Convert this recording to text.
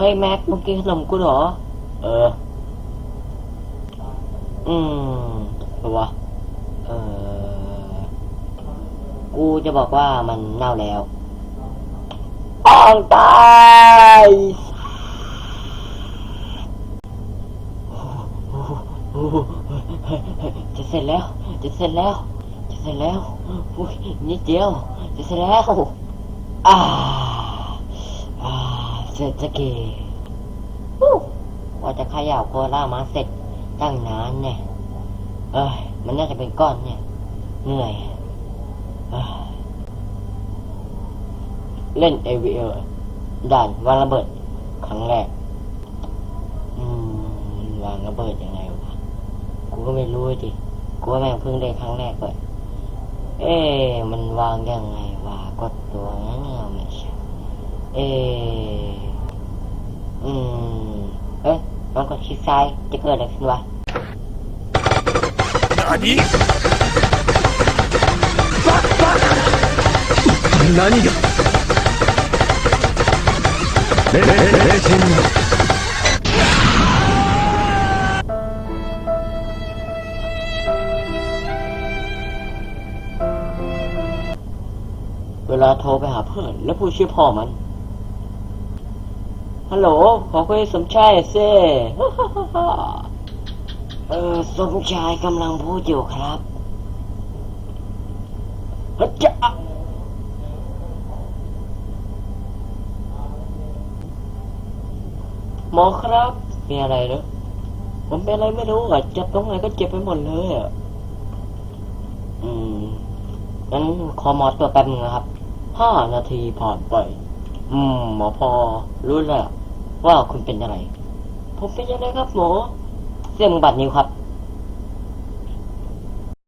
เฮ้ยแม็กมึงกินขนมกูเหรอเอออืมเอาวะเออกูจะบอ เสร็จสักทีอู้ว่าจะขย่าโคล่ามาเสร็จตั้งนานเนี่ยเอ้ยมันน่าจะเป็นก้อนเนี่ยเหนื่อยเอ้ยเล่น AVL ด่านวางระเบิดครั้งแรกวางระเบิดยังไงวะกูก็ไม่รู้ดิกูว่าแม่งเพิ่งเล่นครั้งแรกเลยเอ๊มันวางยังไงวะกดตัวนั้นเนี่ยไม่ใช่เอ๊ม เอ้ย คิดซ้ายจะเกิดอะไรขึ้นวะนานี้นั่นยังเล่เล่เล่เล่เวลาโทรไปหาเพื่อนแล้วพูดชื่อพ่อมัน ฮัลโหล ขอคุยสมชายเซ่เออสมชายกำลังพูดอยู่ครับฮัจจะหมอครับ มีอะไรเนอะผมเป็นอะไรไม่รู้อะเจ็บตรงไหนก็เจ็บไปหมดเลยอะ อืมงั้นขอหมอตัวแป๊บนึงนะครับห้านาทีผ่านไป อืม หมอพอรู้แล้ว ว่าคุณเป็นอะไร ผมเป็นยังไงครับหมอเสี่ยงบัตรนิ้วครับ